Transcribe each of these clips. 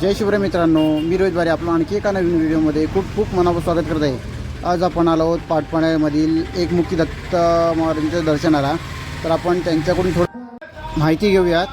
जय शिवराय मित्रांनो मी रोहित आपलं आणखी एका नवीन व्हिडिओमध्ये खूप खूप मनापासून स्वागत करत आहे. आज आपण आलो आहोत पाटपाण्यामधील एक मुखी दत्त महाराजांच्या दर्शनाला. तर आपण त्यांच्याकडून थोडी माहिती घेऊयात.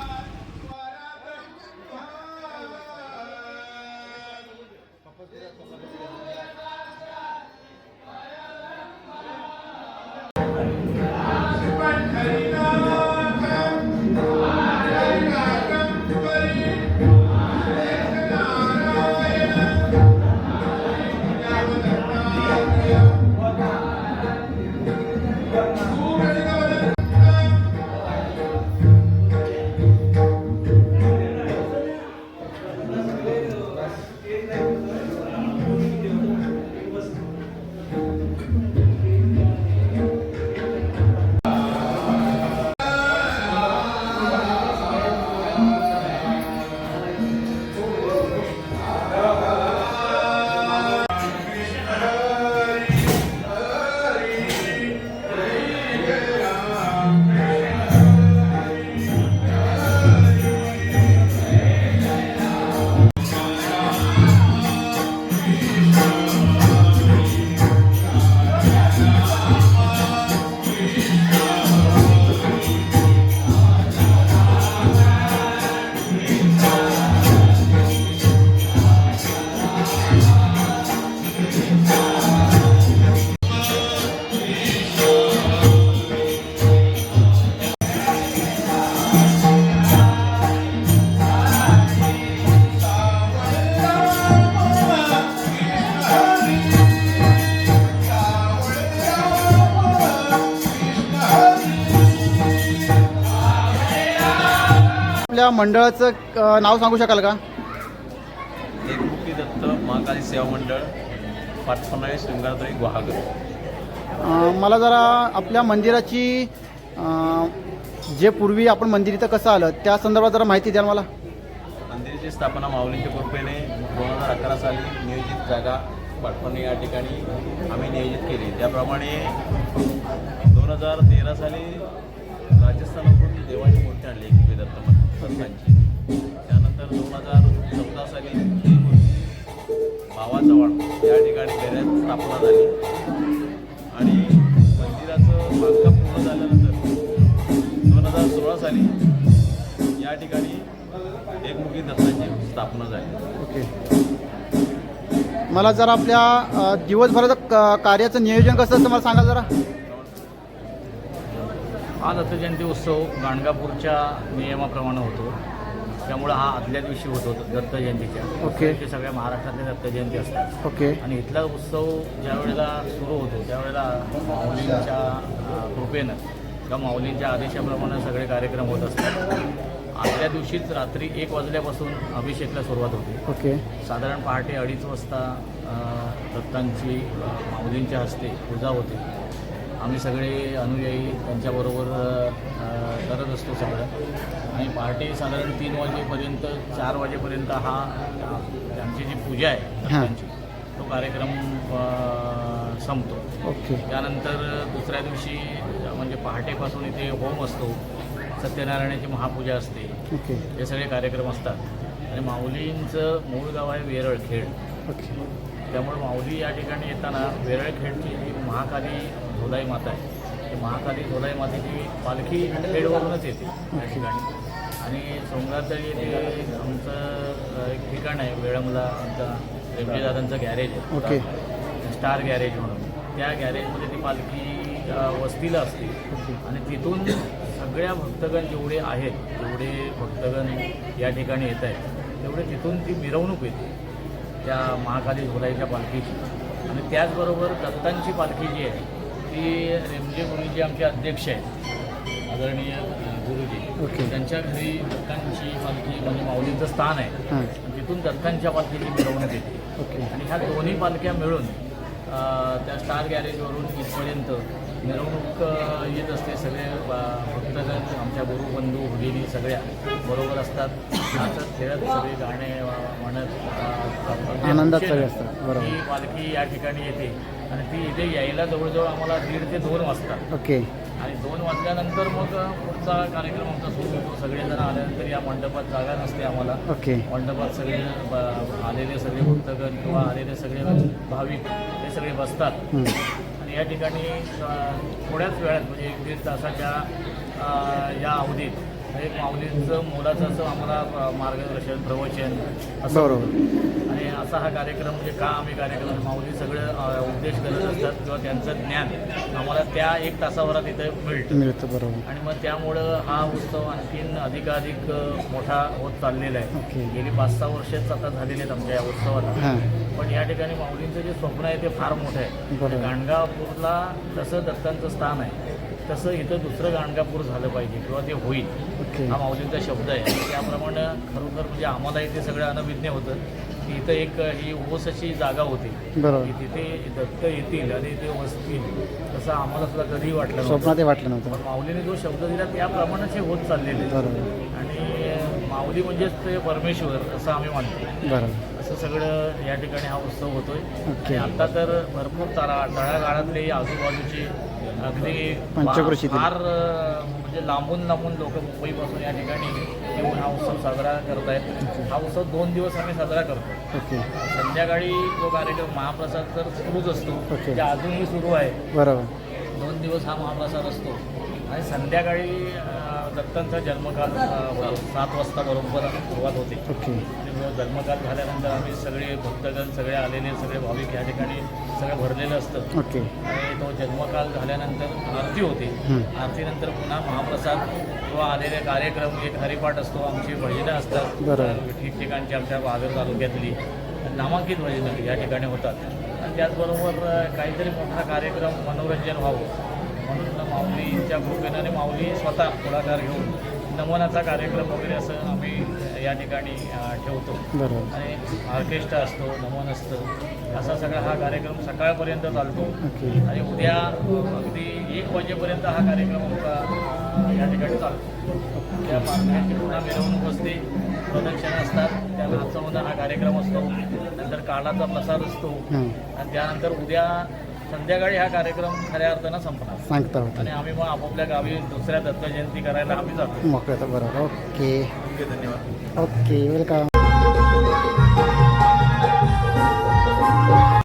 आपल्या मंडळाचं नाव सांगू शकाल का? दत्त महाकाली सेवा मंडळ शृंगारदरी गुहागर. मला जरा आपल्या मंदिराची जे पूर्वी आपण मंदिर इथं कसं आलं त्या संदर्भात जरा माहिती द्याल मला. मंदिराची स्थापना माऊलींच्या कृपेने दोन हजार अकरा साली नियोजित जागा पाटपणे या ठिकाणी आम्ही नियोजित केली. त्याप्रमाणे दोन हजार तेरा साली राजस्थानाकडून देवाची मूर्ती आणली दत्त मंदिर त्यानंतर दोन हजार चौदा साली ही मूर्ती भावाचा वाढ या ठिकाणी घरात स्थापना झाली. आणि मंदिराचं बांधकाम पूर्ण झाल्यानंतर दोन हजार सोळा साली या ठिकाणी एकमुखी दत्ताची स्थापना झाली. ओके. मला जरा आपल्या दिवसभराचं क- कार्याचं नियोजन कसं असतं मला सांगा जरा? हा दत्तजयंती उत्सव गाणगापूरच्या नियमाप्रमाणे होतो. त्यामुळं हा आदल्या दिवशी होतो दत्त जयंतीच्या. ओके. ते सगळ्या महाराष्ट्रातल्या दत्त जयंती असतात. ओके. आणि इथला उत्सव ज्या वेळेला सुरू होतो त्यावेळेला माऊलींच्या कृपेनं किंवा माऊलींच्या आदेशाप्रमाणे सगळे कार्यक्रम होत असतात. आदल्या दिवशीच रात्री एक वाजल्यापासून अभिषेकला सुरुवात होते. ओके. साधारण पहाटे अडीच वाजता दत्तांची माऊलींच्या हस्ते पूजा होते. आम्ही सगळे अनुयायी त्यांच्याबरोबर करत असतो सगळं. आणि पहाटे साधारण तीन वाजेपर्यंत चार वाजेपर्यंत हा आमची जी पूजा आहे दत्तांची तो कार्यक्रम संपतो. ओके. त्यानंतर दुसऱ्या दिवशी म्हणजे पहाटेपासून इथे होम असतो. सत्यनारायणाची महापूजा असते. हे सगळे कार्यक्रम असतात. आणि माऊलींचं मूळ गाव आहे वेरळ खेड. ओके. त्यामुळे माऊली या ठिकाणी येताना वेरळ खेडची जी महाकाली धोलाई माता आहे ती महाकाली धोलाई मातेची पालखी खेडवरूनच येते या ठिकाणी. आणि सोमनाथळी येथे आमचं एक ठिकाण आहे वेळमला आमचा रेवजीदादांचं गॅरेज आहे. ओके. स्टार गॅरेज म्हणून. त्या गॅरेजमध्ये ती पालखी वस्तीला असते. आणि तिथून सगळ्या भक्तगण जेवढे आहेत जेवढे भक्तगण या ठिकाणी येत आहेत तेवढे तिथून ती मिरवणूक येते. त्या महाकाली झोलाईच्या पालखीची. आणि त्याचबरोबर दत्तांची पालखी जी आहे ती रेमजे गुरुजी आमचे अध्यक्ष आहेत. आदरणीय गुरुजी. ओके. त्यांच्या घरी दत्तांची पालखी म्हणजे माऊलींचं स्थान आहे. तिथून दत्तांच्या पालखीची मिरवणूक येते. ओके. आणि ह्या दोन्ही पालख्या मिळून त्या स्टार गॅरेजवरून इथपर्यंत मिरवणूक येत असते. सगळे भक्तगण आमच्या गुरुबंधू भगिनी सगळ्या बरोबर असतात. नाचत खेळत सगळे गाणे म्हणत आनंदात असतात, बरोबर. ही पालखी या ठिकाणी येते. आणि ती इथे यायला जवळजवळ आम्हाला दीड ते दोन वाजतात. ओके. आणि दोन वाजल्यानंतर मग पुढचा कार्यक्रम आमचा सुरू होतो. सगळेजण आल्यानंतर या मंडपात जागा नसते आम्हाला. ओके. मंडपात सगळे आलेले सगळे भक्तगण किंवा आलेले सगळे भाविक सगळे बसतात. आणि या ठिकाणी थोड्याच वेळात म्हणजे एक दीड तासाच्या या अवधीत एक माऊलींचं मोलाचं असं आम्हाला मार्गदर्शन प्रवचन असं. बरोबर. आणि असा हा कार्यक्रम म्हणजे का आम्ही कार्यक्रम माऊली सगळं अ, उपदेश करत असतात किंवा त्यांचं ज्ञान आम्हाला त्या एक तासाभरात इथे मिळतं. मिळतं बरोबर. आणि मग त्यामुळं हा उत्सव आणखीन अधिकाधिक मोठा होत चाललेला. आहे. गेली पाच सहा वर्षच आता झालेली आहेत आमच्या या उत्सवाला. हां. पण या ठिकाणी माऊलींचं जे स्वप्न आहे ते फार मोठं आहे. गाणगापूरला जसं दत्तांचं स्थान आहे. तसं इथं दुसरं गाणगापूर झालं पाहिजे किंवा ते होईल हा माऊलींचा शब्द आहे. त्याप्रमाणे खरोखर म्हणजे आम्हालाही ते सगळं अनभिज्ञ होतं. की इथं एक ही ओस अशी जागा होती. की तिथे दत्त येतील आणि ते वसतील. तसं आम्हाला सुद्धा कधीही वाटलं नव्हतं. वाटलं नव्हतं. पण माऊलीने जो शब्द दिला त्याप्रमाणेच हे होत चाललेले आणि माऊली म्हणजेच ते परमेश्वर असं आम्ही मानतो बरोबर. सगळं या ठिकाणी हा उत्सव होतोय. आणि आता तर भरपूर तळा तळागाळातले आजूबाजूचे अगदी पंचक्रोशीतील. फार म्हणजे लांबून लांबून लोक मुंबईपासून या ठिकाणी येऊन हा उत्सव साजरा करत आहेत हा उत्सव दोन दिवस आम्ही साजरा करतो. संध्याकाळी जो कार्यक्रम महाप्रसाद तर सुरूच असतो. जे अजूनही सुरू आहे. बरोबर. दोन दिवस हा महाप्रसाद असतो. आणि संध्याकाळी दत्तांचा जन्मकाल. सात वाजता बरोबर सुरुवात होते. ओके. जन्मकाल झाल्यानंतर आम्ही सगळे भक्तगण सगळे आलेले सगळे भाविक या ठिकाणी सगळं भरलेलं असतं ओके. आणि तो जन्मकाल झाल्यानंतर आरती होते. आरतीनंतर पुन्हा महाप्रसाद किंवा आलेले कार्यक्रम एक हरिपाठ असतो. आमची भजनं असतात. ठिकठिकाणची आमच्या बागर तालुक्यातली नामांकित भजनं या ठिकाणी होतात. आणि त्याचबरोबर काहीतरी मोठा कार्यक्रम मनोरंजन व्हावं. म्हणून माऊलीच्या कृपेनं आणि माऊली स्वतः पुढाकार घेऊन नमनाचा कार्यक्रम वगैरे असं आम्ही या ठिकाणी ठेवतो. आणि ऑर्केस्ट्रा असतो नमन असतं असा सगळा हा कार्यक्रम सकाळपर्यंत चालतो. आणि उद्या अगदी एक वाजेपर्यंत हा कार्यक्रम आमचा या ठिकाणी चालतो. त्या पालख्यांची पुन्हा मिरवणूक असते. प्रदक्षिणा असतात. त्या नाचवणं हा कार्यक्रम असतो. नंतर काळाचा प्रसाद असतो. आणि त्यानंतर उद्या संध्याकाळी हा कार्यक्रम खऱ्या अर्थानं संपणार. सांगता होतं. आणि आम्ही मग आपापल्या गावी दुसऱ्या दत्त जयंती करायला आम्ही जातो. मोकळं बरोबर ओके. ओके धन्यवाद. Okay welcome.